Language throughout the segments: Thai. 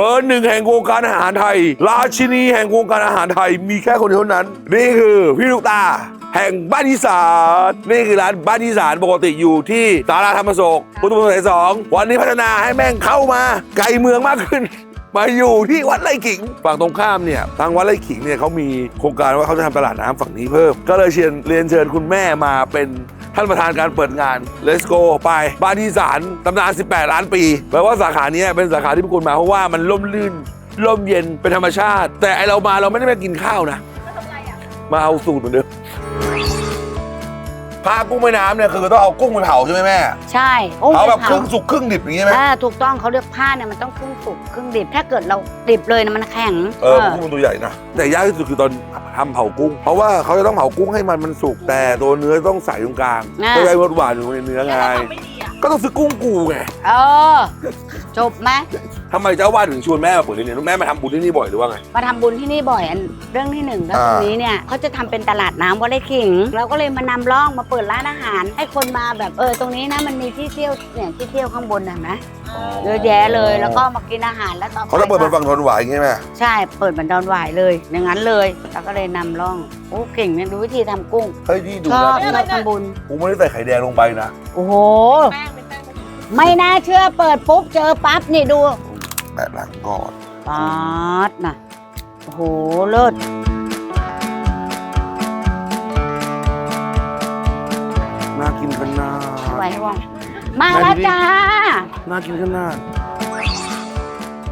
เบอร์หนึ่งแห่งวงการอาหารไทย ราชินีแห่งวงการอาหารไทยมีแค่คนเดียวเท่านั้น นี่คือพี่ลูกตา แห่งบ้านอีสานนี่คือร้านบ้านอีสานปกติอยู่ที่สาราธรรมโศกพุทธมณฑลสายสองวันนี้พัฒนาให้แม่งเข้ามาไกลเมืองมากขึ้นมาอยู่ที่วัดไร่ขิง ฝั่งตรงข้ามเนี่ยทางวัดไร่ขิงเนี่ยเขามีโครงการว่าเขาจะทำตลาดน้ำฝั่งนี้เพิ่ม ก็เลยเชิญเรียนเชิญคุณแม่มาเป็น ท่านประธานการเปิดงาน Let's go ไปบ้านอีสานตำนาน 18 ล้านปีแปลว่าสาขาเนี้ยเป็นสาขาที่พวกคุณมาเพราะว่ามันร่มรื่นร่มเย็นเป็นธรรมชาติ แต่ไอเรามาเราไม่ได้มากินข้าวนะมาเอาสูตรเหมือนเดิม พากุ้งแม่น้ำเนี่ยคือต้องเอากุ้งไปเผาใช่ไหมแม่ใช่โอ้เผาแบบไม่ครึ่งสุกครึ่งดิบอย่างงี้ใช่ไหมอ่าถูกต้องเขาเรียกผ้าเนี่ยมันต้องครึ่งสุกครึ่งดิบถ้าเกิดเราดิบเลยนะมันแข็งเออกุ้งมันตัวใหญ่นะแต่ยากที่สุดคือตอนทำเผากุ้ง เพราะว่าเขาจะต้องเผากุ้งให้มันมันสุกแต่ตัวเนื้อต้องใส่ตรงกลางเพื่อให้รสหวานอยู่ในเนื้อไงก็ต้องซื้อกุ้งกูไงเออจบไหม ทำไมเจ้าว่าถึงชวนแม่มาเปิดเรียนแม่มาทำบุญที่นี่บ่อยหรือว่าไง มาทำบุญที่นี่บ่อยอันเรื่องที่หนึ่งแล้วอ่าตรงนี้เนี่ยเขาจะทำเป็นตลาดน้ำวัดไร่ขิง เราก็เลยมานำร่องมาเปิดร้านอาหาร ให้คนมาแบบเออตรงนี้นะมันมีที่เที่ยวเนี่ยที่เที่ยวข้างบนเห็นไหมเยอะแยะเลยแล้วก็มากินอาหารแล้วต่อไปเขาจะเปิดเป็นฝั่งทนหวายอย่างงี้ไหมใช่เปิดเหมือนดอนหวายเลยอย่างนั้นเลยแล้วก็เลยนำร่องโอ้เก่งเนี่ยดูวิธีทำกุ้งเฮ้ยนี่ดูชอบนะชอบทำบุญกูไม่ได้ใส่ไข่แดงลงไปนะ โอ้โหไม่น่าเชื่อเปิดปุ๊บเจอปั๊บนี่ดู แปะหลังก่อนป๊าดนะโอ้โห เลิศน่ากินขนาดไว้ให้ว่องมาแล้วจ้า น่ากินขนาด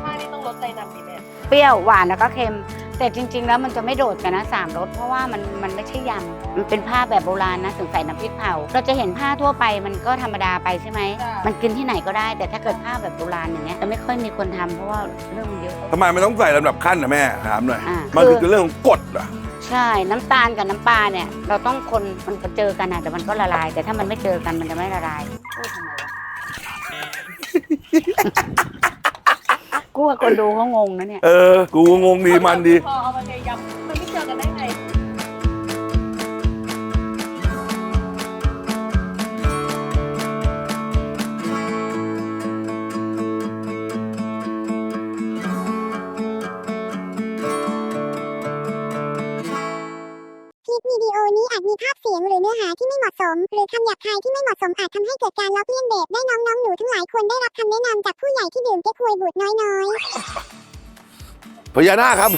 ผ้านี่ต้องลดใจนำดิแม่ เปรี้ยวหวานแล้วก็เค็ม แต่จริง ๆ แล้วมันจะไม่โดดกันนะสามรสเพราะว่ามันมันไม่ใช่ยำมันเป็นผ้าแบบโบราณนะถึงใส่น้ำพริกเผาเราจะเห็นผ้าทั่วไปมันก็ธรรมดาไปใช่ไหมมันกินที่ไหนก็ได้ แต่ถ้าเกิดผ้าแบบโบราณอย่างเงี้ยจะไม่ค่อยมีคนทำเพราะว่าเรื่องมันเยอะ ทำไมมันต้องใส่ลำดับขั้นนะแม่ถามหน่อย อ่ามันคือคือเรื่องของกฎเหรอใช่น้ำตาลกับน้ำปลาเนี่ย เราต้องคนมันก็เจอกันอะแต่มันก็ละลาย แต่ถ้ามันไม่เจอกันมันจะไม่ละลายพูดทำไมวะ กูว่าคนดูเขางงนะเนี่ย เออ กูงงดีมันดี พอเอามาเทยำ รือคำหยาบคายที่ไม่เหมาะสมอาจทำให้เกิดการล้อเลียนเด็กได้น้องๆหนูทั้งหลายควรได้รับคำแนะนำจากผู้ใหญ่ที่ดื่มเก๊กฮวยบูดน้อยๆพญานาคครับ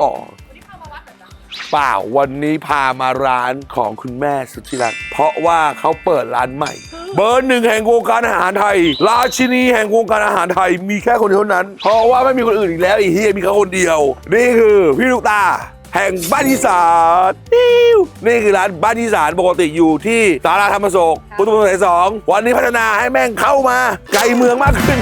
อ๋อวันนี้พามาวัดเหรอจ๊ะเปล่าวันนี้พามาร้านของคุณแม่สุดที่รักเพราะว่าเขาเปิดร้านใหม่ เบอร์หนึ่งแห่งวงการอาหารไทย ราชินีแห่งวงการอาหารไทย มีแค่คนเดียวเท่านั้น เพราะว่าไม่มีคนอื่นอีกแล้วไอีเฮียมีแค่คนเดียว นี่คือพี่ลูกตา แห่งบ้านอีสานติ้วนี่คือร้านบ้านอีสานปกติอยู่ที่สาราธรรมโศกพุทธมณฑลสายสองวันนี้พัฒนาให้แม่งเข้ามาไกลเมืองมากขึ้น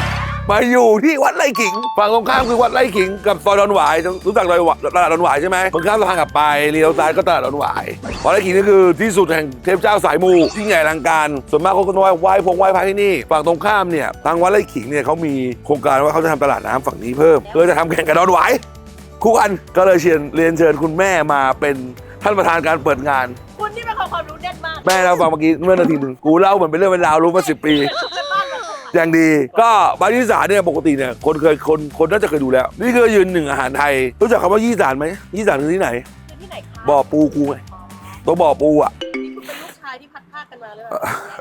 มาอยู่ที่วัดไร่ขิง ฝั่งตรงข้ามคือวัดไร่ขิงกับซอยดอนหวายรู้จักดอยหวายตลาดดอนหวายใช่ไหมตรงข้ามสะพานกลับไปเลี้ยวซ้ายก็ตลาดดอนหวายวัดไร่ขิงนี่คือที่สุดแห่งเทพเจ้าสายมูยิ่งใหญ่อลังการ ส่วนมากเขาก็ไหว้ไหว้พงไหว้พระที่นี่ ฝั่งตรงข้ามเนี่ยทางวัดไร่ขิงเนี่ยเขามีโครงการว่าเขาจะทำตลาดน้ำฝั่งนี้เพิ่มเพื่อจะทำแข่งกับดอนหวาย คู่กันก็เลยเชิญเรียนเชิญคุณแม่มาเป็นท่านประธานการเปิดงาน คุณนี่เป็นคนความรู้แน่นมากแม่เราฟังเมื่อกี้เมื่อนาทีหนึ่งกูเล่าเหมือนเป็นเรื่องเป็นราวรู้มาสิบปี เป็นบ้านมันอย่างดีก็บาร์ยี่สานเนี่ยปกติเนี่ยคนเคยคนคนน่าจะเคยดูแล้ว นี่คือยืนหนึ่งอาหารไทย รู้จักคำว่ายี่สานไหมยี่สานคือที่ไหน คือที่ไหนคะบ่อปูกูไงตัวบ่อปูอะนี่คุณเป็นลูกชายที่พัดพรากกันมาเลยเหรอ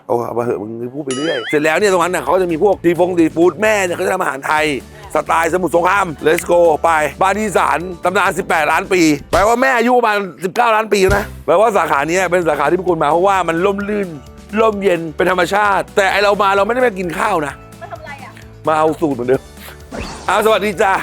โอ้เอามาเหอะมึงพูดไปเรื่อยเสร็จแล้วเนี่ยตรงนั้นน่ะเขาก็จะมีพวกดีฟงดีฟู้ดแม่เนี่ยเขาจะทำอาหารไทย สไตล์สมุทรสงคราม let's go ไปบ้านที่สารตำนาน 18 ล้านปี แปลว่าแม่อายุประมาณ 19 ล้านปีแล้วนะ แปลว่าสาขาเนี้ยเป็นสาขาที่พวกคุณมาเพราะว่ามันร่มรื่นร่มเย็นเป็นธรรมชาติ แต่ไอเรามาเราไม่ได้มากินข้าวนะ มาทำอะไรอะ มาเอาสูตรเหมือนเดิมเอาสวัสดีจ้า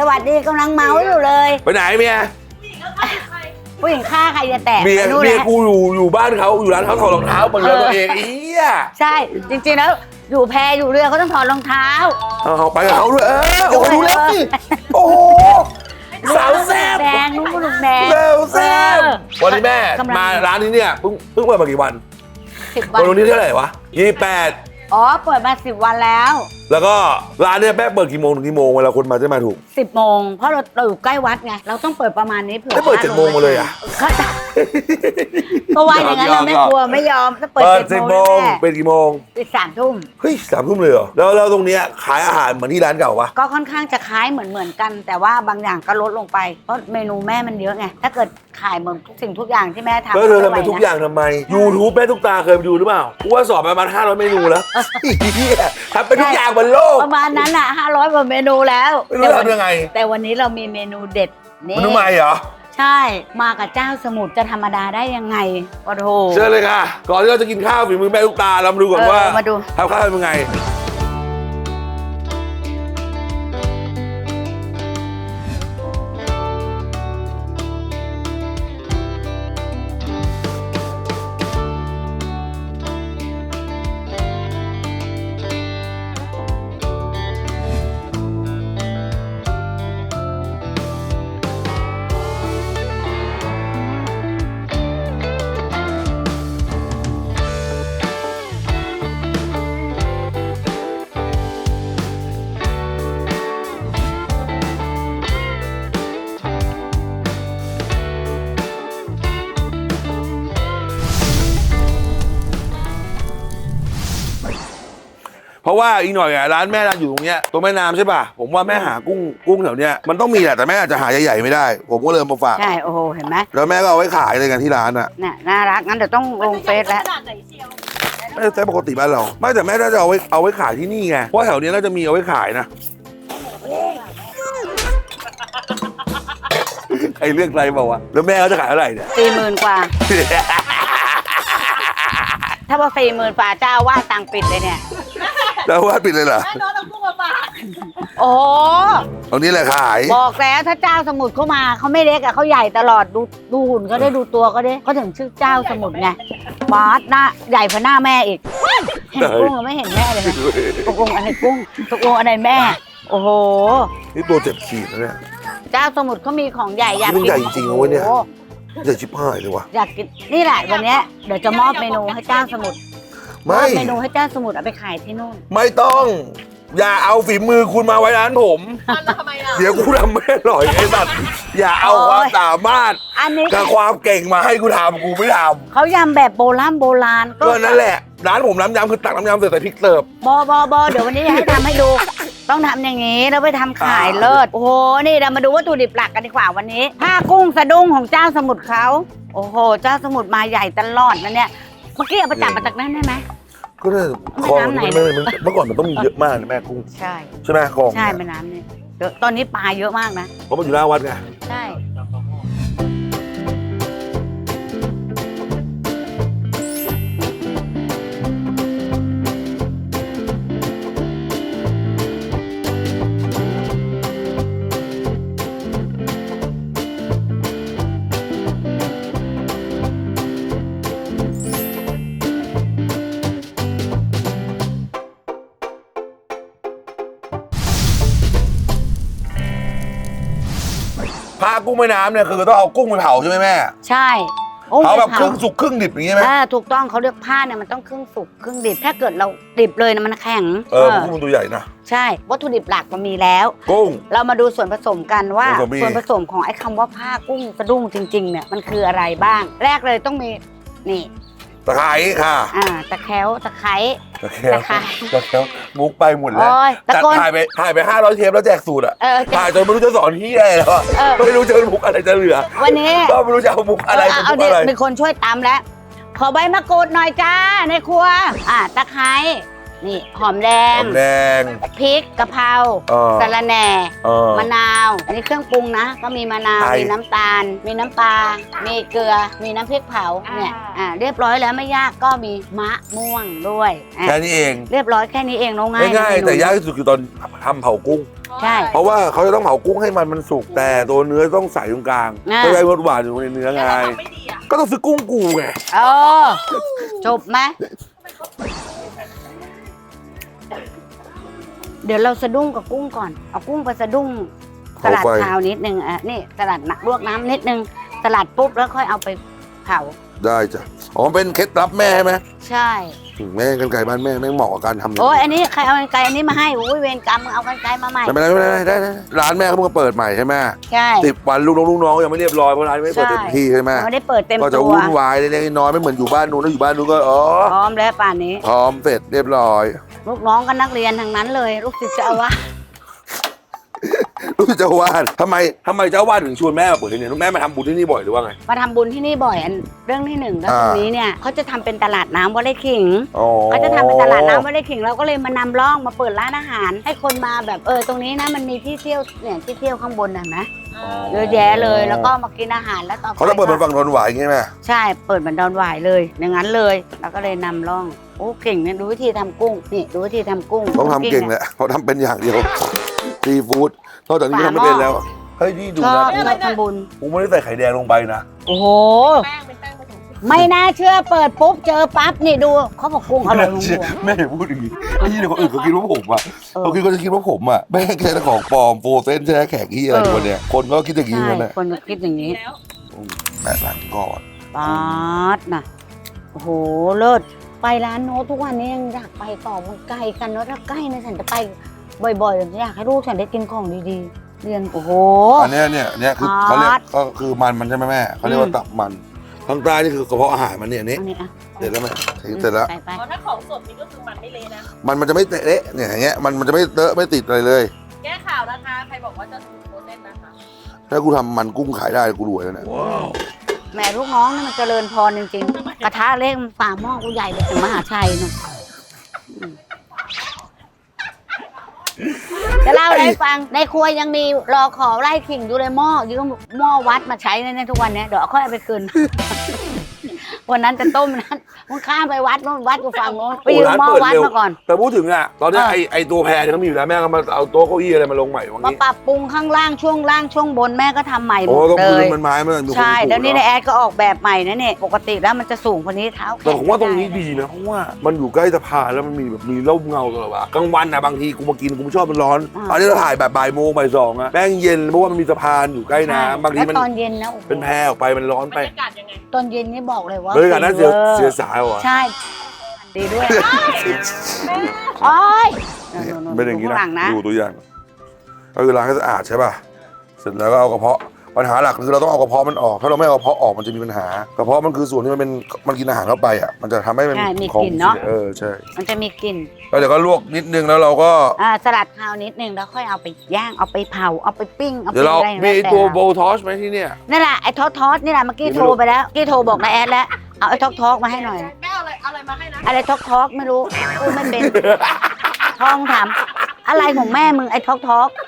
สวัสดีกำลังเมาอยู่เลย ไปไหนเมียผู้หญิงแล้วใครใครผู้หญิงฆ่าใครจะแตกเมียไปนู่นเมียแหละกูอยู่อยู่บ้านเขาอยู่ร้านเขาถอดรองเท้าเปิดเรือตัวเองเอี้ยใช่จริงๆแล้ว อยู่แพอยู่เรือเขาต้องถอดรองเท้าเอาเอาไปกับเขาด้วยเออโอ้โหดูแล้วสิโอ้โหสาวแซ่บแดงนุ่มลูกแดงสาวแซ่บเออวันนี้แม่กำลังมาร้านนี้เนี่ยเพิ่งเพิ่งเปิดมากี่วันสิบวันวันนี้เท่าไหร่วะยี่แปดอ๋อเปิดมาสิบวันแล้ว แล้วก็ร้านเนี่ยแม่เปิดกี่โมงถึงกี่โมงเวลาคนมาจะมาถูก สิบโมงเพราะเราเราอยู่ใกล้วัดไงเราต้องเปิดประมาณนี้เผื่อไม่เปิดพระเจ็ดโมงมาเลยอะก็ก็ว่าอย่างนั้นเราไม่กลัวไม่ยอมถ้าเปิดเปิดเจ็สิดบโมโมงงแน่เป็นกี่โมงปิดสามทุ่มเฮ้ยสามทุ่มเลยเหรอแล้วแล้วตรงเนี้ยขายอาหารเหมือนที่ร้านเก่าปะก็ค่อนข้างจะคล้ายเหมือนเหมือนกัน แต่ว่าบางอย่างก็ลดลงไปเพราะเมนูแม่มันเยอะไงถ้าเกิดขายเหมือนทุกสิ่งทุกอย่างที่แม่ทำแล้วเธอทำม่ไปหวทุกนะอย่างทำไม YouTube แม่ทุกตาเคยไปดูหรือเปล่ากูว่าสอบไปประมาณ500เมนูแล้วเหี้ยทำไปทุกอย่างบนโลก ประมาณนั้นอะห้าร้อยกว่าเมนูแล้วไม่รู้ทำยังไง แต่วันนี้เรามีเมนูเด็ดนี่มันทำไมเหรอใช่ มากับเจ้าสมุทรจะธรรมดาได้ยังไงโอ้โหเชิญเลยค่ะ ก่อนที่เราจะกินข้าวฝีมือแม่ทุกตาเรามาดูก่อนเออว่ามาดูทำข้าวเป็นยังไง ว่าอีกหน่อยอะร้านแม่ร้านอยู่ตรงเนี้ยตรงแม่น้ำใช่ป่ะผมว่าแม่หากุ้งกุ้งแถวเนี้ยมันต้องมีแหละแต่แม่อาจจะหาใหญ่ๆไม่ได้ ผมก็เลยเอามาฝาก ใช่โอ้โหเห็นไหมแล้วแม่ก็เอาไว้ขายเลยกันที่ร้านอะเนี่ยน่ารักงั้นเดี๋ยวต้องลงเฟซแล้ว ขนาดไหนเชียว ไม่ใช่ปกติบ้านเรา ไม่แต่แม่น่าจะเอาไว้เอาไว้ขายที่นี่ไงเพราะแถวเนี้ยน่าจะมีเอาไว้ขายนะใครเลือกใครบอกว่าวะแล้วแม่เขาจะขายเท่าไหร่เนี่ย สี่หมื่นกว่า ถ้าว่าสี่หมื่นฝ่าเจ้าว่าสั่งปิดเลยเนี่ย แล้วว่าปิดเลยเหรอแม่โน้ตเอากุ้งมาฝากโอ้โหตรงนี้แหละขาย บอกแล้วถ้าเจ้าสมุทรเข้ามาเขาไม่เล็กอะเขาใหญ่ตลอดดูดูหุ่นก็ได้ดูตัวก็ได้เขาถึงชื่อเจ้าสมุทรไงบาสหน้าใหญ่พอหน้าแม่อีกเห็นกุ้งอะไม่เห็นแม่เลยนะตกลงอะไรกุ้งตกลงอะไรแม่ โอ้โห นี่ตัวเจ็บขีดนะเนี่ย เจ้าสมุทรเขามีของใหญ่อยากนี่มันกิใหญ่จริงๆนะเว้ยเนี่ย โอ้โหใหญ่ชิบหายเลยวะอยากกินนี่แหละวันเนี้ยเดี๋ยวจะมอบเมนูให้เจ้าสมุทร มอไม่บเมนูให้เจ้าสมุทรเอาไปขายที่นู่น ไม่ต้อง อย่าเอาฝีมือคุณมาไว้ร้านผมมันแล้วทำไมอะ เดี๋ยวกูทำไม่อร่อยไอ้สัตว์อย่าเอาความสามารถอันนี้กับความเก่งมาให้กูทำกูไม่ทเขายำแบบโบราณโบราณำก็นั่นแหละ ร้านผมน้ำยำคือตักน้ำยำเสร็จใส่พริกเสิร์ฟ บอบอบอเดี๋ยววันนี้ให้ทำให้ดู ต้องทำอย่างนี้แล้วไปทำขายอ่า เลิศ โอ้โห นี่เรามาดูวัตถุดิบหลักกันดีกว่าวันนี้ผ้ากุ้งสะดุ้งของเจ้าสมุทรเขา โอ้โห เจ้าสมุทรมาใหญ่ตลอดนะเนี่ย เมื่อกี้เอาไปจับมาจากนั้นได้ไหม ก็ได้คลองมันไม่ไม่เมื่อก่อนมันต้องมีเยอะมากนะแม่กุ้งใช่ ใช่ไหมคลองใช่แม่น้ำนี่เดี๋ยวตอนนี้ปลาเยอะมากนะเพราะมันอยู่หน้าวัดไงใช่ กุ้งแม่น้ำเนี่ยคือต้องเอากุ้งไปเผาใช่ไหมแม่ใช่โอ้เผาแบบไม่ครึ่งสุกครึ่งดิบอย่างงี้ไหมอ่าถูกต้องเขาเรียกผ้าเนี่ยมันต้องครึ่งสุกครึ่งดิบ ถ้าเกิดเราดิบเลยนะมันแข็งเออเออกุ้งมันตัวใหญ่นะใช่ วัตถุดิบหลักมันมีแล้ว กุ้ง เรามาดูส่วนผสมกันว่าส่วนผสมมี ส่วนผสมของไอ้คำว่าผ้ากุ้งสะดุ้งจริงๆเนี่ยมันคืออะไรบ้าง แรกเลยต้องมีนี่ ตะไคร้ค่ะอ่าตะแคร้วตะไคร้ ตะแคร้ตะไคร้ตะแคร้มุกไปหมดแล้วโอ้ยตะจัดโกนถ่ายไปถ่ายไปห้าร้อยเทปแล้วแจกสูตรอะเออจะถ่ายจนไม่รู้จะสอนที่อะไรแล้วอะเออ ไม่รู้จะมุกอะไรจะเหลือวันนี้ก็ไม่รู้จะเอามุกอะไรเอเป็นเอามุกเนี่ยอะไรมีคนช่วยตามแล้ว ขอใบมะกรูดหน่อยจ้าในครัว อ่าตะไคร้ นี่หอมแดหงอมแดง พริกกะเพราเออ สะระแหน่เออ มะนาวอันนี่เครื่องปรุงนะ ก็มีมะนาว ไทย มีน้ำตาล มีน้ำปลา มีเกลือ มีน้ำพริกเผาเนี่ยอ่าเรียบร้อยแล้วไม่ยากก็มีมะม่วงด้วยอะแค่นี้เองเรียบร้อยแค่นี้เองน้องง่ายง่ายเมๆนูแต่ยากที่สุดคือตอนทำเผากุ้ง ใช่ เพราะว่าเขาจะต้องเผากุ้งให้มันมันสุกแต่ตัวเนื้อต้องใส่ตรงกลางอ่าเพื่อให้รสหวานอยู่ในเนื้อไง แล้วทำไม่ดีอะก็ต้องซื้อกุ้งกูไง เออจบไหม เดี๋ยวเราสะดุ้งกับกุ้งก่อน เอากุ้งไปสะดุ้งสลัดเผาไฟคาวนิดนึงอะนี่สลัดหนักลวกน้ำนิดนึงสลัดปุ๊บแล้วค่อยเอาไปเผาได้จ้ะอ๋อเป็นเคล็ดลับแม่ใช่ไหมใช่อืมแม่กันไก่บ้านแม่แม่งเหมาะกับการทำเลยโอ้ยอันนี้ใครเอากันไกลอันนี้มาให้โอ้ยเวรกรรมมึงเอากันไกลมาใหม่ไม่เป็นไรไม่เป็นไรได้ได้ได้ร้านแม่เขาเพิ่งเปิดใหม่ใช่ไหมใช่ สิบวันลูกน้องลูกน้องยังไม่เรียบร้อยเพราะร้านไม่เปิดเต็มที่ใช่ไหมไม่ได้เปิดเต็มก็จะตัววุ่นวายเล็กๆน้อยๆไม่เหมือนอยู่บ้านนู้นแล้วอยู่บ้านนู้นก็อ๋อพร้อมแล้วป่านนี้ พร้อมเสร็จเรียบร้อย ลูกน้องก็นักเรียนทั้งนั้นเลย ลูกศิษย์เจ้าอาวาส รู้สึกเจ้าอาวาดทำไมทำไมเจ้าอาวาดถึงชวนแม่มาเปิดที่นี่แม่มาทำบุญที่นี่บ่อยหรือว่าไง มาทำบุญที่นี่บ่อยอันเรื่องที่หนึ่งก็อ่าตรงนี้เนี่ยเขาจะทำเป็นตลาดน้ำวัดไร่ขิงอ๋อเขาจะทำเป็นตลาดน้ำวัดไร่ขิงเราก็เลยมานำร่องมาเปิดร้านอาหาร ให้คนมาแบบเออตรงนี้นะมันมีที่เที่ยวเนี่ยที่เที่ยวข้างบนเห็นไหมเยอะแยะเลยแล้วก็มากินอาหารแล้วต่อไปเขาจะเปิดเป็นฝั่งนนหวายอย่างงี้ไหมใช่เปิดเหมือนดอนหวายเลยอย่างนั้นเลยแล้วก็เลยนำร่องโอ้เก่งเนี่ยดูวิธีทำกุ้งนี่ดูวิธีทำกุ้งต้องทำเก่งแหละเขาทำเป็นอย่างเดียวซีฟู้ด นอกจากนี้ทำไม่เป็นแล้วเฮ้ยนี่ดูชอนะบชอบทำบุญ กูไม่ได้ใส่ไข่แดงลงไปนะโอ้โห แป้งเป็นแป้งผสมไม่น่าเชื่อเปิดปุ๊บเจอปั๊บนี่ดูเขาบอกกุ้งอร่อยของหัวแม่อย่าพูดอย่างนี้ไอ้ยี่คนอื่นเขาคิดว่าผมอะเออ เขาคิดก็จะคิดว่าผมอะแม่งแค่ของปลอมโฟเซนแช่แข็งที่อะไรคนเนี้ยคนก็คิดอย่างนี้ใช่กันแหละคนก็คิดอย่างนี้แล้วแม่หลังก่อนป๊าดนะโอ้โหเลิศไปร้านโน้ตทุกวันนี้ยังอยากไปต่อมันไกลกันเนอะถ้าใกล้นะฉันจะไป บ่อยๆฉันอยากให้ลูกฉันได้กินของดีๆ เรียนโอ้โห อันเนี้ยเนี่ยเนี่ยคืออ๋อเขาเรียกก็คือมันมันใช่ไหมแม่เขาเรียกว่าอืมตับมันทางใต้นี่คือกระเพาะอาหารมันเนี่ยอันนี้ อันนี้อะเสร็จแล้วไหมเสร็จแล้ว ไปไปเพราะถ้าของสดนี่ก็คือมันไม่เละนะ มันมันจะไม่เละเนี่ยอย่างเงี้ยมันมันจะไม่เลอะไม่ติดอะไรเลย แก้ข่าวนะคะ ใครบอกว่าจะสูตรโปรเซนนะคะ ถ้ากูทำมันกุ้งขายได้กูรวยแล้วเนี่ยแม่ลูกน้องนี่มันเจริญพรจริงๆ กระทะเล็กมันป่าหม้อกูใหญ่ไปถึงมหาชัยนู่นอืม จะเล่าอะไรให้ฟัง ในครัวยังมีรอขอไล่ขิงอยู่เลยหม้อยืมหม้อวัดมาใช้ในทุกวันเนี้ยเดี๋ยวเอาค่อยเอาไปคืน วันนั้นจะต้มนั้นมันข้ามไปวัดนู้นวัดกูฟังโน้นไปยืมหม้อวัดมาก่อน แต่พูดถึงอะ ตอนเนี้ยเออไอไอตัวแพรเนี่ยเขามีอยู่แล้วแม่ก็มาเอาโต๊ะเก้าอี้อะไรมาลงใหม่วันมานี้ปรับปรุงข้างล่างช่วงล่างช่วงบนแม่ก็ทำใหม่หมโอ้ดก็เลคือย มันไม้มันดูใช่ถูกแล้วนี่ในเอะแอดก็ออกแบบใหม่นะเนี่ยปกติแล้วมันจะสูงกว่านี้เท้าแขแต่ผมว่าตรงนี้ดีนะเพราะว่ามันอยู่ใกล้สะพานแล้วมันมีแบบมีร่มเงาตลอดเวลากลางวันนะบางทีกูมากินกูไม่ชอบมันร้อนอันนี้เราถ่ายแบบบ่ายโมงบ่ายสองอะแม่งเย็นเพราะว่ามันมีสะพานอยู่ใกล้น้ำบางทีมันแล้วตอนเย็นนะโอ้โหเป็นแพรออกไปมันร้อนบรไป รยากาศยังไง ตอนเย็นนี่บอกเลยว่าบรรยากาศน่าเสียวอร์เสียสายว่ะ ใช่ ดีด้วยโอ้ยเป็นอย่างนี้ดูข้หลังนะนะ ดูตัวอย่างก็คือล้างให้สะอาดใช่ป่ะ เสร็จแล้วก็เอากระเพาะ ปัญหาหลักคือเราต้องเอากระเพาะมันออก ถ้าเราไม่เอากระเพาะออกมันจะมีปัญหากระเพาะมันคือส่วนที่มันเป็นมันกินอาหารเข้าไปอะมันจะทำให้มันใช่มีของกลิ่นเนาะเออใช่มันจะมีกลิ่นแล้วเดี๋ยวก็ลวกนิดนึงแล้วเราก็ อ่าสลัดข้าวนิดนึงแล้วค่อยเอาไปย่างเอาไปเผาเอาไปปิ้งเอาไปเดี๋ยวเราอะไรมีแล้วแต่ตัวเราโบทอชไหมที่เนี่ยนั่นแหละไอ้ทอสทอสนี่แหละเมื่อกี้ไม่โทรรู้ไปแล้วเมื่อกี้โทรบอกนายแอดแล้วเอาไอ้ทอกทอกมาให้หน่อยแม่เอาอะไรเอาอะไรมาให้นะอะไรทอกทอกไม่รู้พูดไม่เป็นทองถามอะไรของแม่มึงไอ้ทอกทอก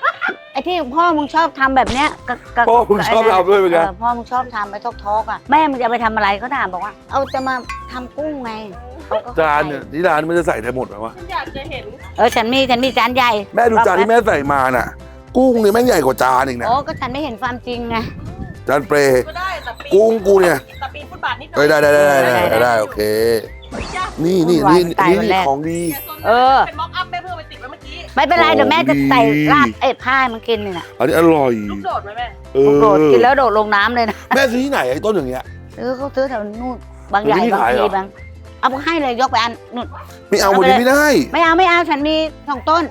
ไอ้ ที่พ่อมึงชอบทำแบบเนี้ยกับกับพ่อผมชอบทำด้วยเหมือนกัน พ่อมึงชอบทำไอ้ทอกทอกอะแม่มึงจะไปทำอะไรก็ถามบอกว่า เอาจะมาทำกุ้งไงเขก็จานเนี่ยที่ร้านมันจะใส่ได้หมดไหมวะฉันอยากจะเห็นเออฉันมีฉันมีจานใหญ่แม่ดูจานที่แม่ใส่มาน่ะ กุ้งเนี่ยแม่งใหญ่กว่าจานอีกนะโอ้ก็ฉันไม่เห็นความจริงไง จานเปรย์ ก็ได้แต่ปีนกุ้งกูเนี่ย แต่ปีนฟุตบาทนิดหน่เอ้อยยได้ได้ได้ได้ได้ได้ได้ได้ได้โอเค นี่นี่นี่ตายนี่วันนี่แรกของดี เออ เป็นม็อกอัพแม่เพิ่งไปติดไว้เมื่อกี้ ไม่เป็นไรโอ้เดี๋ยวแม่จะใส่ดีราดเอ้ยผ้าให้มันกินนี่น่ะอันนี้อร่อยลูกโดดไหมแม่เอโดดอกินแล้วโดดลงน้ำเลยนะแม่ซื้อที่ไหนไอ้ต้นอย่างเงี้ย ซื้อเขาซื้อแถวนู่นบางใหญ่เดี๋ยวนี้บางขายเหรทีอบางเอาไปให้เลยยกไปอันนู่นไม่เอาเอาวันไปนี้เลยไม่ได้ ไม่เอาไม่เอาฉันมีสองต้น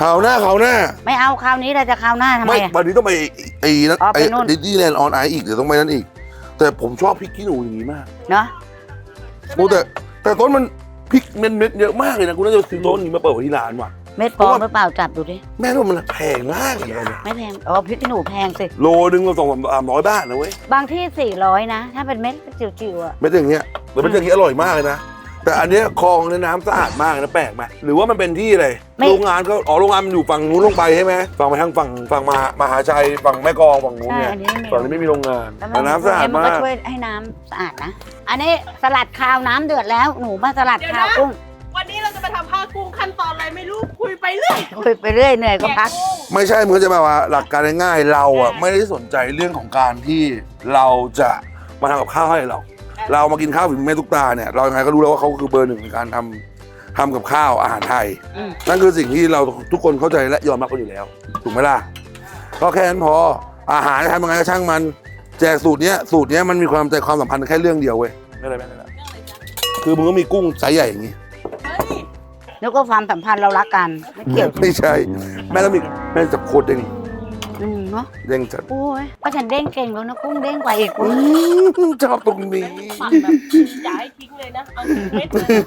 คราวหน้าคราวหน้า ไม่เอาคราวนี้เราจะคราวหน้าทำไมไม่อะวันนี้ต้องไปไอ้นั่นอ๋อไปไอ้นู่นดิสนีย์แลนด์ออนไออีกเดี๋ยวต้องไปนั่นอีก แต่ผมชอบพริกขี้หนูอย่างนี้มากเนาะโอ้แต่แต่ต้นมันพริกเม็ดเม็ดๆเยอะมากเลยนะกูน่าจะซื้อต้นนี้มาเปิดไว้ที่ร้านว่ะ เม็ดปลอมหรือเปล่าจับดูดิ แม่ว่ามันแพงมากเลยเนี่ยไม่แพง อ๋อพริกขี้หนูแพงสิ โลนึงเราสองสามร้อยบาทนะเว้ยบางที่สี่ร้อยนะ ถ้าเป็นเม็ดจิ๋วๆอะเม็ดอย่างเงี้ยแต่เม็ดอย่างเงี้ยอร่อยมากเลยนะ แต่อันเนี้ยคลองในยน้ำสะอาดมากนะแปลกไหมหรือว่ามันเป็นที่อะไรโรงงานก็อ๋อโรงงานมันอยู่ฝั่งนู้นลงไปใช่ไหมฝั่งไปทางฝั่งฝั่งมหามหาชัยฝั่งแม่กลองฝั่งนู้นใช่เนี่ยอันนี้ไม่มีฝั่งนี้ไม่มีโรงงานแล้วแต่น้ำสะอาดมันมาก็กช่วยให้น้ำสะอาดนะ อันนี้สลัดคาวน้ำเดือดแล้ว หนูมาสลัดคาวกุ้ง วันนี้เราจะไปทำผ้ากุ้งขั้นตอนอะไรไม่รู้คุยไปเรื่อยคุยไปเรื่อยเหนื่อยก็พักแกะกุ้งไม่ใช่มันก็จะแบบว่าหลักการง่ายๆเราอะอ่าไม่ได้สนใจเรื่องของการที่เราจะมาทำกับข้าวให้เราเรามากินข้าวฝีมือแม่ตุ๊กตาเนี่ยเรายังไงก็รู้แล้วว่าเขาคือเบอร์หนึ่งในการทำทำกับข้าวอาหารไทยอืมนั่นคือสิ่งที่เราทุกคนเข้าใจและยอมรับกันอยู่แล้ว ถูกไหมล่ะก็แค่นั้นพออาหารทำยังไงก็ช่างมัน แจกสูตรเนี้ยสูตรเนี้ยมันมีความใจความสัมพันธ์แค่เรื่องเดียวเว้ยไม่ได้ไม่ได้ไม่ได้คือมึงก็มีกุ้งไซส์ใหญ่อย่างงี้ นึกว่าความสัมพันธ์เรารักกัน ไม่เกี่ยวไม่ใช่ แม่ต้องมีแม่จับโคตรเด้งอืมเนาะเด้งจัดโอ้ยก็ฉันเด้งเก่งแล้วนะกุ้งเด้งกว่าอีกอืมชอบตรงนี้ปั่นแบบอย่าให้ทิ้งเลยนะ เอาทิ้งเม็ดเลย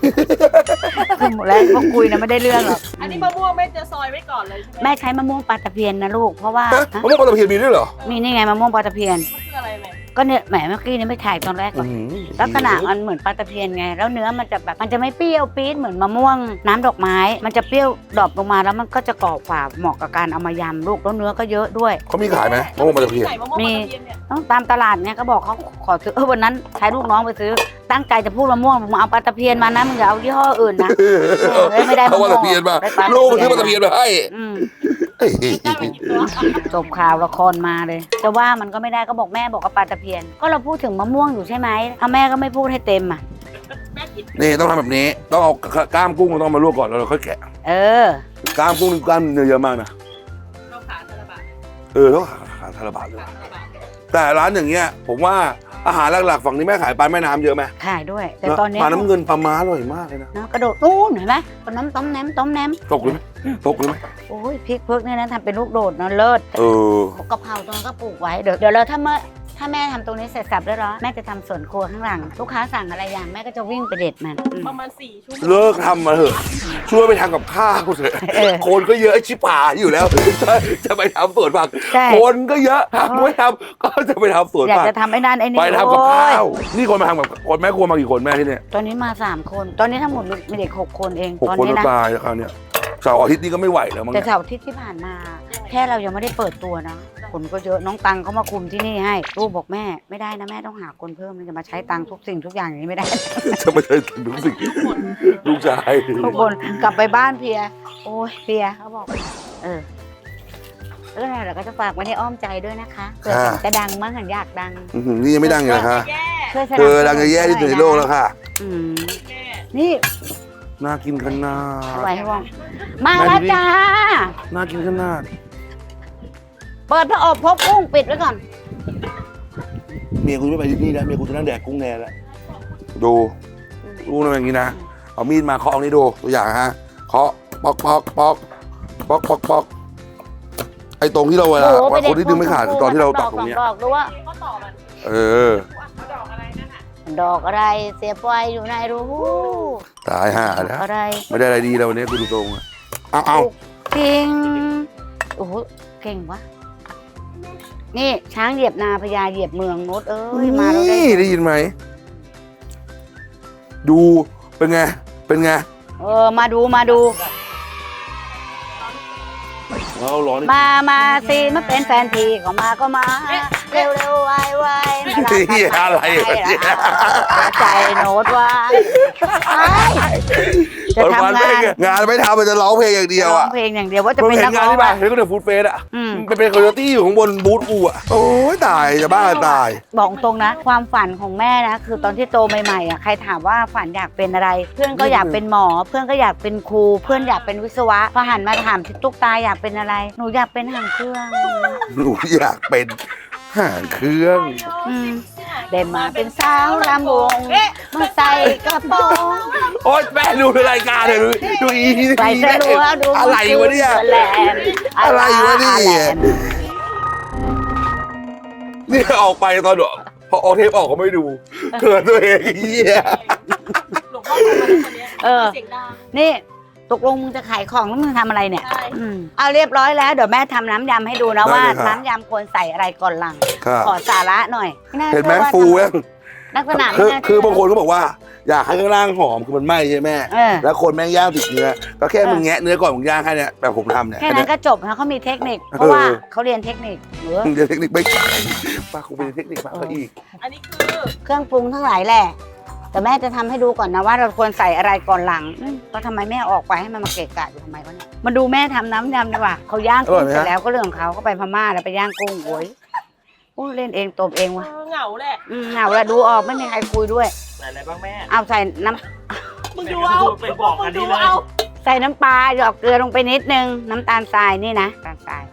คือหมดแล้วพวกคุยนะไม่ได้เรื่องหรอกอันนี้มะม่วงแม่จะซอยไว้ก่อนเลยใช่ไหมแม่ใช้มะม่วงปลาตะเพียนนะลูกเพราะว่าฮะฮะมะม่วงปลาตะเพียนมีด้วยเหรอมีนี่ไงมะม่วงปลาตะเพียน มันคืออะไรแม่ ก็เนี่ยแหมเมื่อกี้เนี่ยไม่ถ่ายตอนแรกก่อนอืมลักษณะมันเหมือนปลาตะเพียนไง แล้วเนื้อมันจะแบบมันจะไม่เปรี้ยวปี๊ดเหมือนมะม่วง น้ำดอกไม้ มันจะเปรี้ยวดรอปลงมาแล้วมันก็จะกรอบกว่าเหมาะกับการเอามายำลูกแล้วเนื้อก็เยอะด้วย เขามีขายไหมมะม่วงปลาตะเพียนใส่มะม่วงปลาตะเพียนเนี่ยต้องตามตลาดเนี่ยก็บอกเขาขอซื้อเออวันนั้นใช้ลูกน้องไปซื้อตั้งใจจะพูดมะม่วงมึงเอาปลาตะเพียนมานะมึงอย่าเอายี่ห้ออื่นนะเออไม่ได้เอาปลาตะเพียนมาได้ปลาตะเพียนลูกมันซื้อปลาตะเพียนมาให้อืมเฮ้ย ได้ไปกี่ตัวจบข่าวละครมาเลยจะว่ามันก็ไม่ได้ก็บอกแม่บอกว่าปลาตะเพียน ก็เราพูดถึงมะม่วงอยู่ใช่ไหมถ้าแม่ก็ไม่พูดให้เต็มอะแม่กินนี่ต้องทำแบบนี้ ต้องเอากล้ามกุ้งต้องมาลวกก่อนแล้วเราค่อยแกะเออ กล้ามกุ้งกล้ามเนื้อเยอะมากนะเราขาธนบัตรเออต้องหาขาทาระบาทเลยแต่ร้านอย่างเงี้ย ผมว่า อาหารหลักๆฝั่งนี้แม่ขายปลาแม่น้ำเยอะไหมขายด้วย แต่ตอนนี้ปลาน้ำเงินปลาม้าอร่อยมากเลยนะ นะกระโดดนู่นเห็นไหมปลาน้ำต้มแหนมต้มแหนมตกเลยไหมตกเลยไหมโอ้ยพริกเพิกเนี่ยนะทำเป็นลูกโดดนะเลิศเออ กะเพราตรงนั้นก็ปลูกไว้เดี๋ยวเดี๋ยวเราถ้าเมื่อ ถ้าแม่ทำตรงนี้เสร็จสับเรียบร้อยแม่จะทำสวนครัวข้างหลัง ลูกค้าสั่งอะไรอย่างแม่ก็จะวิ่งไปเด็ดมันอืม ประมาณสี่ชั่วโมงเลิกทำมาเถอะ ช่วยไปทำกับข้าวเถอะเออคนก็เยอะชิบหายอยู่แล้ว จะไปทำสวนผักใช่ คนก็เยอะทำไม่ทำก็จะไปทำสวนอยากผักจะทำไอ้นั่นไอ้นี่ไปทำกับโอ้ข้าวยนี่คนมาทำกับคนแม่ครัวมากี่คนแม่ที่เนี่ยตอนนี้มาสามคน ตอนนี้ทั้งหมดมีเด็กหกคนเองหกตอนคนนี้ก็นะ ตายแล้วคราวเนี้ยเสาร์อาทิตย์นี้ก็ไม่ไหวแล้วมั้งแต่เนี่ยเสาร์อาที่ที่ผ่านมา แค่เรายังไม่ได้เปิดตัวนะ คนก็เยอะน้องตังเขามาคุมที่นี่ให้ลูกบอกแม่ไม่ได้นะแม่ต้องหาคนเพิ่มจะมาใช้ตังค์ทุกสิ่งทุกอย่างอย่างนี้ไม่ได้ จะไม่ใช่ทุกสิ่งลูกชายทุกคนกลับไปบ้านเพลีย โอ้ยเพลียเขาบอก เออแล้วก็เราก็จะฝากไว้ในอ้อมใจด้วยนะคะเผื่อฉันจะดังมั้งฉันอยากดังอื้อหือนี่ยังไม่ดังอยู่นะคะแย่ช่วยสนับเธสนุอนดังจะแย่ที่สุดในโลกแล้วค่ะอืมแย่นี่น่ากินขนาเอาไว้ดให้ว่องมาแล้วจ้าน่ากินขนาด เปิดพระอบพบกุ้งปิดไว้ก่อน เมียกูไม่ไปที่นี่แล้วเมียกูจะนั่งแดกกุ้งแน่แล้วดูลูกนั่งอย่างนี้นะ เอามีดมาเคาะเอานี่ดูตัวอย่างฮะเคาะปอกปอกปอกปอกปอกปอกไอ้ตรงที่เราเวลาโอ้โหไปคนที่ดึงไม่ขาดคือตอนที่เราตักตรงเนี้ยดอกดูว่าเขาต่อมันเออเขาดอกอะไรนั่นน่ะดอกอะไรเสียบไว้อยู่ในรูตายห่าแล้วอะไรไม่ได้อะไรดีแล้ววันนี้กูดูตรงอะเอาเอา จริงโอ้โหเก่งวะ นี่ช้างเหยียบนาพญาเหยียบเมืองโนดเอ้ยมาแล้วได้นี่ได้ยินไหม ดูเป็นไง เป็นไงเออมาดูมาดู เราร้อนมามาสิมาเป็นแฟนทีก็มาก็มา เร็วเร็วไวไวมารักกันนี่อะไรวะเนี่ย ใจโน้ตว่า จะวันทำๆงานไม่งานไม่ทำมันจะร้องเพลงอย่างเดียวร้ออะงเพลงอย่างเดียวว่าจะมึงเป็นเห็นันกงานร้องที่บ้านอะ เห็นก็เดี๋ยวฟูดเฟสอะอืม มันเป็นโคโยตี้อยู่ข้างบนบูธกูอะโอ้ยตายจะบ้าตาย บอกตรงนะ ความฝันของแม่นะ คือตอนที่โตใหม่ๆอะใครถามว่าฝันอยากเป็นอะไร เพื่อนก็อยากเป็นหมอ เพื่อนก็อยากเป็นครู เพื่อนอยากเป็นวิศวะพอหันมาถามที่ตุ๊กตาอยากเป็นอะไร หนูอยากเป็นหางเครื่อง หนูอยากเป็น หางเครื่องอืมได้มาเป็นสาวรำวงมาใส่กระโปรง โอ๊ยแม่ดูรายการเลยดูดูอีใส่เสื้อรัวดูอะไรวะเนี่ยแหลมอะไรวะเนี่ยแหลมนี่ออกไปตอนเดพอออกเทปออกก็ไม่ดูเกิดตัวเองเหี้ยหลวงพ่อทำอะไรคนเนี้ยเออ เสียงดัง นี่ ตกลงมึงจะขายของแล้วมึงทำอะไรเนี่ย ใช่ อืมเอาเรียบร้อยแล้วเดี๋ยวแม่ทำน้ำยำให้ดูนะว่าน้ำยำควรใส่อะไรก่อนหลัง ค่ะขอสาระหน่อยน่าเห็นไหมชื่อว่าฟูทำยังลักษณะคือไม่น่คือบางเชื่คนก็บอกว่า อยากให้ข้างล่างหอมคือมันไหม้ใช่ไหมเออ แล้วคนแม่งย่างติดเนื้อก็แค่เออ มึงแงะเนื้อก่อนมึงย่างให้เนี่ยแบบผมทำเนี่ยแค่นั้นก็จบนะเขามีเทคนิค เพเอราะอว่าเขาเรียนเทคนิคเออ มึงเรียนเทคนิคไม่ป้าคงเป็นเทคนิคมากกว่าอีก อันนี้คือเครื่องปรุงทั้งหลายแหละ แต่แม่จะทำให้ดูก่อนนะว่าเราควรใส่อะไรก่อนหลังอืมก็ทำไมแม่ออกไปให้มันมาเกะกะอยู่ทำไมวะเนี่ยมาดูแม่ทำน้ำยำดีกว่าเขาย่างกุ้งเสร็จแล้วก็เรื่องของเขาก็ไปพม่าแล้วไปย่างกุ้งโอ้ยโอ้ยเล่นเองตบเองวะเออเหงาแหละอืมเอาละดูออกไม่มีใครคุยด้วยใส่อะไรบ้างแม่เอาใส่น้ำมึงดูเอาไปบอกมึอังนดูนี้เลยเอาใส่น้ำปลาหยอกเกลือลงไปนิดนึง น้ำตาลทรายนี่นะน้ำตาลทราย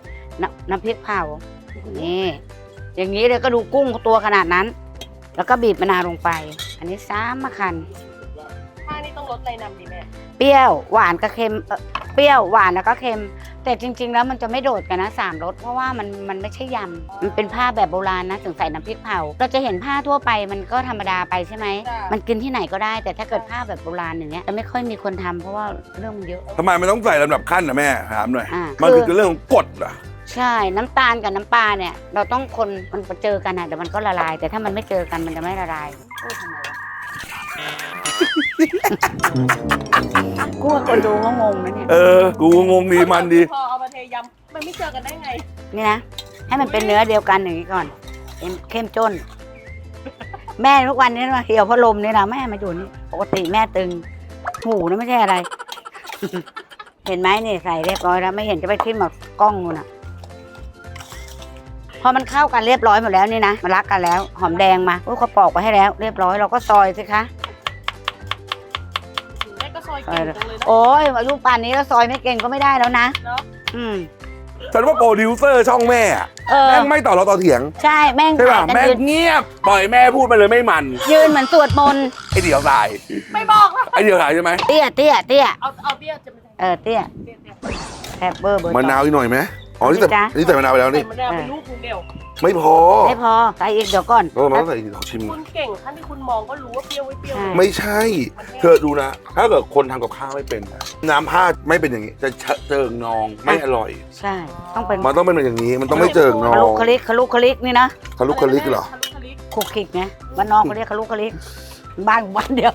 น้ำน้ำพริกเผานี่อย่างนี้เลยก็ดูกุ้งตัวขนาดนั้น แล้วก็บีบมะนาวลงไป อันนี้ซ้ำมะคันข้างนี้ต้องลดอะไรนำดีแม่เปรี้ยวหวานกับเค็มเอ่อเปรี้ยวหวานแล้วก็เค็ม แต่จริง ๆ แล้วมันจะไม่โดดกันนะสามรสเพราะว่ามันมันไม่ใช่ยำมันเป็นผ้าแบบโบราณนะถึงใส่น้ำพริกเผาเราจะเห็นผ้าทั่วไปมันก็ธรรมดาไปใช่ไหมจ้ะมันกินที่ไหนก็ได้ แต่ถ้าเกิดผ้าแบบโบราณอย่างเงี้ยจะไม่ค่อยมีคนทำเพราะว่าเรื่องมันเยอะ ทำไมมันต้องใส่ลำดับขั้นนะแม่ถามหน่อย อ่ามันคือคือเรื่องของกฎเหรอ ใช่น้ำตาลกับน้ำปลาเนี่ย เราต้องคนมันเจอกันอะเดี๋ยวมันก็ละลาย แต่ถ้ามันไม่เจอกันมันจะไม่ละลายพูดทำไมวะ กูว่าคนดูก็งงนะเนี่ยเออ กูงงดีมันดี พอเอามาเทยำมันไม่เจอกันได้ไง นี่นะให้มันเป็นเนื้อเดียวกันอย่างนี้ก่อนเข้มเข้มจน แม่ทุกวันนี้มาเหี่ยวพัดลมนี่นะแม่มาอยู่นี่ปกติแม่ตึงหูนะไม่ใช่อะไร เห็นไหมนี่ใส่เรียบร้อยแล้ว ไม่เห็นจะไปทิ่มกับกล้องนู่นน่ะ พอมันเข้ากันเรียบร้อยหมดแล้วนี่นะมันรักกันแล้ว หอมแดงมาโอ้เขาปอกไปให้แล้ว เรียบร้อยเราก็ซอยสิคะแม่ก็ซอยเก่งจังเลยนะโอ้ยอายุป่านนี้ก็ซอยไม่เก่งก็ไม่ได้แล้วนะ เนาะอืมฉันว่าโปรดิวเซอร์ช่องแม่อะเออแม่งไม่ต่อเราต่อเถียง ใช่แม่งใช่ป่ะ ถ่ายกันแม่งยืนเงียบ ปล่อยแม่พูดไปเลยไม่มัน ยืนเหมือนสวดมนต์ไอเดียวตาย ไม่บอกนะไอเดียวตายใช่ไหมเตี้ยเตี้ยเตี้ยเอาเอาเบี้ยจะไม่ใช่เออเตี้ยเบี้ยเบี้ยแทบเบอร์เบอร์มะนาวอีกหน่อยไหม อ๋อนี่ใส่จ๊ะ นี่ใส่มะนาวไปแล้วใส่นี่มะนาวเป็นลูกนึงเดียวไม่พอไม่พอใส่อีกเดี๋ยวก่อนเราต้องใส่ขอชิม คุณเก่งขั้นที่คุณมองก็รู้ว่าเปรี้ยวไม่เปรี้ยวใช่ไม่ใช่ เธอดูนะ ถ้าเกิดคนทำกับข้าวไม่เป็นนะน้ำผ้าไม่เป็นอย่างนี้ จะเฉเจิงนองไม่อร่อย ใช่ ต้องเป็นมันต้องเป็นอย่างนี้ มันต้องไม่เจิงนอคาลุงคลิกคาลุคลิกนี่นะทะลุคลิกเหรอทะลุคลิกคุกคิกไงบ้านนอกเขาเรียกคาลุคลิกบ้านบ้านเดียว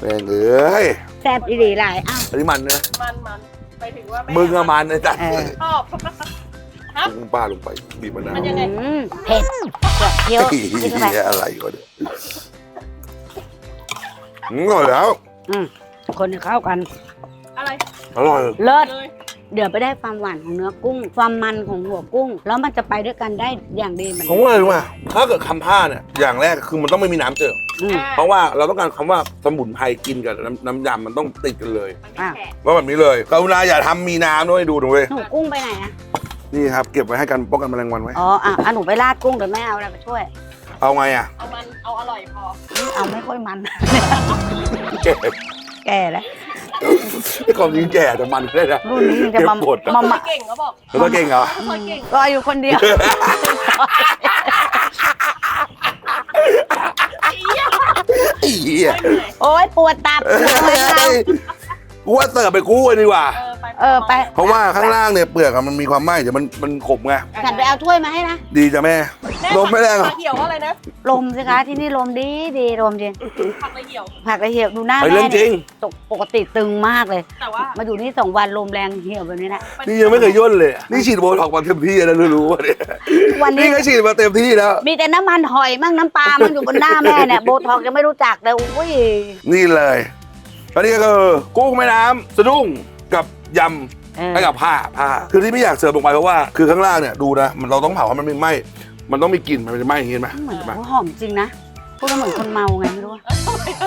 แม่งเอ้ยแซ่บอีหลีหลายอ้าวอันนี้มันนะมันมัน ไปถึงว่ามึงอะมันไอ้จัดเออ ชอบลงป้าลงไปบีบมะนาวมันยังไง อืมเผ็ดเคี้ยวเฮ้กินเข้าไปยอะไรวะเนี่ยอืมอร่อยแล้ว อืมคนให้เข้ากันอะไรอร่อย เลิศเลย เดี๋ยวไปได้ความหวานของเนื้อกุ้ง ความมันของหัวกุ้ง แล้วมันจะไปด้วยกันได้อย่างดีเหมือนผมว่าอะไรรู้ป่ะถ้าเกิดคำผ้าเนี่ยอย่างแรกคือมันต้องไม่มีน้ำเจิ่งอืม เพราะว่าเราต้องการคำว่าสมุนไพรกินกับน้ำน้ำยำมันต้องติดกันเลยมันไม่แข็งว่าแบบนี้เลยกรุณาอย่าทำมีน้ำด้วยดูดูเลยหนูกุ้งไปไหนอะนี่ครับเก็บไว้ให้กันป้องกันแมลงวันไว้ อ๋ออะอะหนูไปราดกุ้งเดี๋ยวแม่เอาอะไรไปช่วยเอาไงอะเอามันเอาอร่อยพอ อืมเอาไม่ค่อยมันเก็บแก่แล้ว ความจริงแก่แต่มันได้นะรุ่นนี้ยังจะมาเก็บหมดอะมามาเก่งเขาบอกแล้วก็เก่งเหรอซอยเก่งรออยู่คนเดียวไอ้เหี้ยไม่เหนื่อยโอ้ยปวดตับปวดเรา กูว่าเสิร์ฟไปกู้กันดีกว่าเออไปเออไปเพราะว่าข้างล่างเนี่ยเปลือกอะมันมีความไหม้เดี๋ยวมันมันขมไงฉันไปเอาถ้วยมาให้นะ ดีจ้ะแม่ลมไม่แรงเหรอผักเหี่ยวอะไรนะลมสิคะที่นี่ลมดีดีลมจริงผักละเหี่ยว ผักกระเหี่ยวดูหน้าไอ้แม่เรื่องจริง ตกปกติตึงมากเลย แต่ว่ามาอยู่นี่สองวันลมแรงเหี่ยวแบบนี้แหละนี่ยังไม่เคยย่นเลยอะนี่ฉีดโบท็อกซ์มาเต็มที่แล้วรู้ๆว่าเนี่ยวันนี้ นี่ก็ฉีดมาเต็มที่แล้ว มีแต่น้ำมันหอยมั่งน้ำปลา มั่งอยู่บนหน้าแม่เนี่ย โบท็อกยังไม่รู้จักเลยอุ้ย นี่เลย แล้วนี่ก็คือกุ้งแม่น้ำสะดุ้งกับยเออำให้กับผ้าผ้า คือที่ไม่อยากเสิร์ฟลงไปเพราะว่าคือข้างล่างเนี่ยดูนะมันเราต้องเผาให้มันไม่ไหม้มันต้องมีกลิ่นมันจะไหม้อย่างงี้เห็นไหมเหมือนเห็นไหมว่าหอมจริงนะพูดแล้วเหมือนคนเมาไงไม่รู้อะ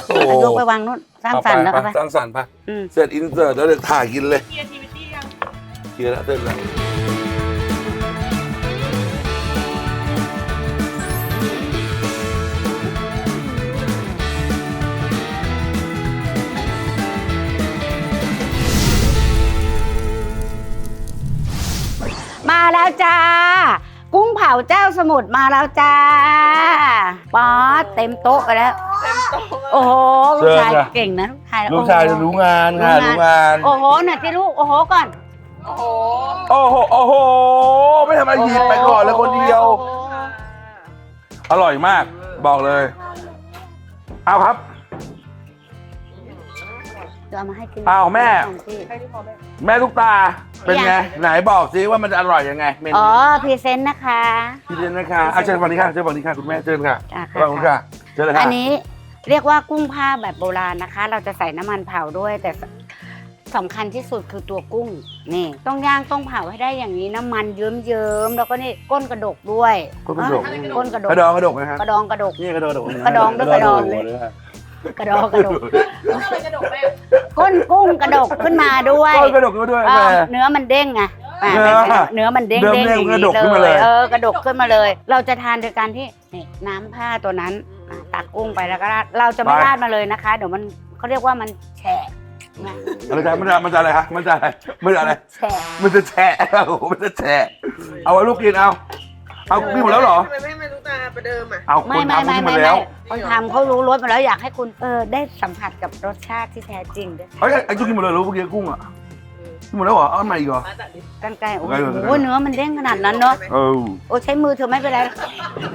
โอ้ยกไปวางนู่นสร้างสรรค์แล้วไปก็ไป สร้างสรรค์ไปอืม เสร็จอินเสิร์ตแล้วเดี๋ยวถ่ายกินเลยเคียร์ทีวิตี้ยังเคลียร์แล้วเสร็จแล้ว มาแล้วจ้า กุ้งเผาเจ้าสมุทรมาแล้วจ้าป๊อดเต็มโต๊ะไปแล้วเต็มโต๊ะโอ้โหลูกชายเก่งนะลูกชายลูกชายจะรู้งานค่ะรู้รู้งางานนโอ้โหหน่อยที่ลูกโอ้โหก่อน โอ้โหโอ้โหโอ้โหไม่ทำอะไรหยิบไปก่อนเลยคนเดียวค่ะอร่อยมากบอกเลย เอาครับ จะเอามาให้กินอ้าวแม่ ของพี่แค่นี้พอไหมแม่ลูกตาเป็นไงไหนบอกซิว่ามันจะอร่อยยังไงเมนูอ๋อพรีเซนต์นะคะ พี่เจนนะคะอาเชิญฝั่งนี้ค่ะเชิญฝั่งนี้ค่ะคุณแม่เชิญค่ะอะขอบคุณค่ะเชิญเลยอัค่ะนนี้เรียกว่ากุ้งผ้าแบบโบราณนะคะ เราจะใส่น้ำมันเผาด้วย แต่สสำคัญที่สุดคือตัวกุ้งนี่ต้องย่างต้องเผาให้ได้อย่างนี้น้ำมันเยิ้มๆแล้วก็นี่ก้นกระดกด้วยก้นกระดกอะก้นกระดกกระดองกระดกนะฮะกระดองกระดก นี่กระดองกระดกกระดองด้วยกระดองเลยค่ะกระดองกระดกอะไรกระโดดแม่ ก้นกุ้งกระดกขึ้นมาด้วยก้นกระดกด้วยเอแม่อเนื้อมันเด้งไงอะเนื้อเนื้อมันเด้งเดิมเด้งเนี่ยอย่างกระดนี้กขึ้นมาเลยเออกระดกขึ้นมาเลย เราจะทานโดยการที่นี่น้ำผ้าตัวนั้นอะตักกุ้งไปแล้วก็ราดเราจะไม่ราดมาเลยนะคะ เดี๋ยวมันเขาเรียกว่ามันแฉะนะมันจะมันจะมันจะอะไรฮะมันจะอะไรมันจะอะไร แฉะมันจะแฉะโอ้โหมันจะแฉะเอาไว้ลูกกินเอา เอากินหมดแล้วเหรอ ทำไมไม่ให้ม่ตุ๊กตาประเดิมอะ เอาคไม่นไม่ทำไม่กินหมไม่ดไม่แล้ว คนทำเขารู้รสมาแล้วอยากให้คุณเออได้สัมผัสกับรสชาติที่แท้จริงด้วยเฮ้ยไอ้จุกกินหมดเลยรู้เมื่อกี้กุ้งอะกินหมดแล้วเหรอเอาอันใหม่อีกเหรอ มาจัดดิกันไกลโอ้ไกลเหรอโหเนื้อมันเด้งขนาดนั้นเนาะเออโอ้ใช้มือเธอไม่เป็นไร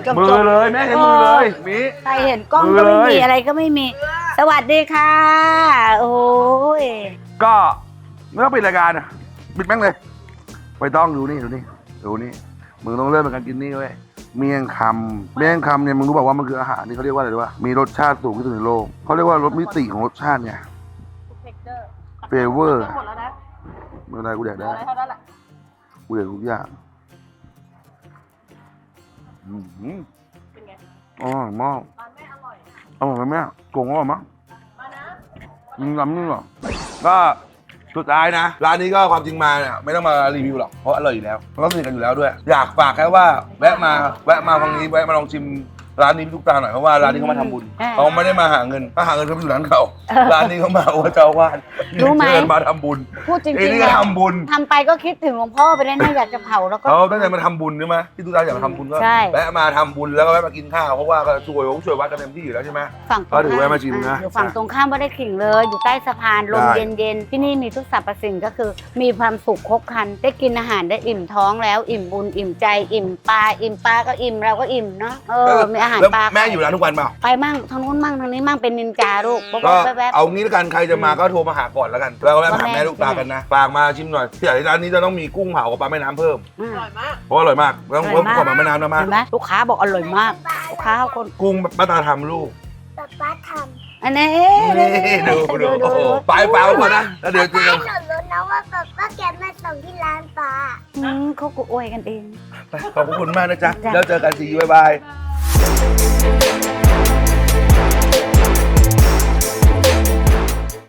จบมือเลยแม่ใช้มือเลยมี ใครเห็นกล้องมือก็ไม่เลยมีอะไรก็ไม่มี สวัสดีค่ะ โอ้ยก็ไม่ต้องปิดรายการอะปิดแม่งเลยไม่ต้องดูนี่ดูนี่ดูนี่ มึงต้องเริ่มเป็นการกินนี่เว้ยเมี่ยงคำเมี่ยงคำเนี่ยมึงรู้เปล่าว่ามันคืออาหารนี่เขาเรียกว่าอะไรรู้ป่ะมีรสชาติสูงที่สุดในโลกเขาเรียกว่ารสมิติของรสชาติเนี่ยเท็กเจอร์เฟเวอร์หมดแล้วนะเมื่อไรกูแดกเหลืได้ออะไรเท่านั้นแหละกูแดกทุกอย่างอืมเป็นไงอร่อยมากร้านแม่อร่อยอร่อยไหมแม่โกงอร่อยมั้ยมานะมึงทำนี่หรอก็ สุดท้ายนะ ร้านนี้ก็ความจริงมาเนี่ยไม่ต้องมารีวิวหรอกเพราะอร่อยอยู่แล้วมันก็สนิทกันอยู่แล้วด้วย อยากฝากแค่ว่าแวะมาแวะมาครั้งนี้แวะมาลองชิม ร้านนี้พี่ทุกตาหน่อยเพราะว่าร้านนี้เขามาทำบุญเขาไม่ได้มาหาเงินถ้าหาเงินเขาไปอยู่ร้านเขาร้านนี้เขามาโอ้เจ้าอาวาดรู้ไหม เชิญมาทำบุญพูดจไอ้ริงนี่ๆก็แล้วทำบุญทำไปก็คิดถึงหลวงพ่อไปได้นะอยากจะเผาแล้วก็ เขาตั้งใจมาทำบุญใช่ไหมที่ทุกตาอยากมาทำบุญก็ใช่ แวะมาทำบุญแล้วก็แวะมากินข้าวเพราะว่าก็ช่วยช่วยวัดกันเต็มที่อยู่แล้วใช่ไหม ฝั่งตรงก็ถือข้ามแวะมาชิมนะอ่อยู่ฝั่งตรงข้ามไม่ได้ขิงเลย อยู่ใต้สะพานลมได้ เย็นๆ ที่นี่มีทุกสรรพสิ่งก็คือ มีความสุขครบครัน ได้กินอาหารได้อิ่มท้องแล้ว อิ่มบุญอิ่มใจ อิ่มปลาอิ่มปลาก็อิ่มเราก็อิ่มเนาะเออมีอาหารแล้วปลาแม่อยู่ร้านทุกวันเปล่าไปมั่งทางนู้นมั่งทางนี้มั่งเป็นนินจาลูกก็แว๊บๆ เอางี้แล้วกันใครจะมาก็โทรมาหาก่อนแล้วกัน แล้วก็แวะมาหาว่าแม่แม่ลูกตากันนะฝากมาชิมหน่อยที่ร้านนี้จะต้องมีกุ้งเผากับปลาแม่น้ำเพิ่มอือมร่อยมากเพราะอร่อยมากต้องอร่เพิ่อยมมากกว่าปลาแม่น้ำนะมาเห็นไหมลูกค้าบอกอร่อยมากลูกค้าเขาคนกุ้งป้าตาทำลูกป๊าป๊าทอันนี้นี่ดูดูโอ้โหไปฝากไว้ก่อนนะแล้วำเดี๋ยวเจอกันหนูรู้นะว่าป๊าป๊าแกมาส่งที่ร้านปลาอืมเขาก็อวยกันเองไปขอบคุณมากนะจ๊ะจ้ะแล้วเจอกันสีบ๊ายบาย Música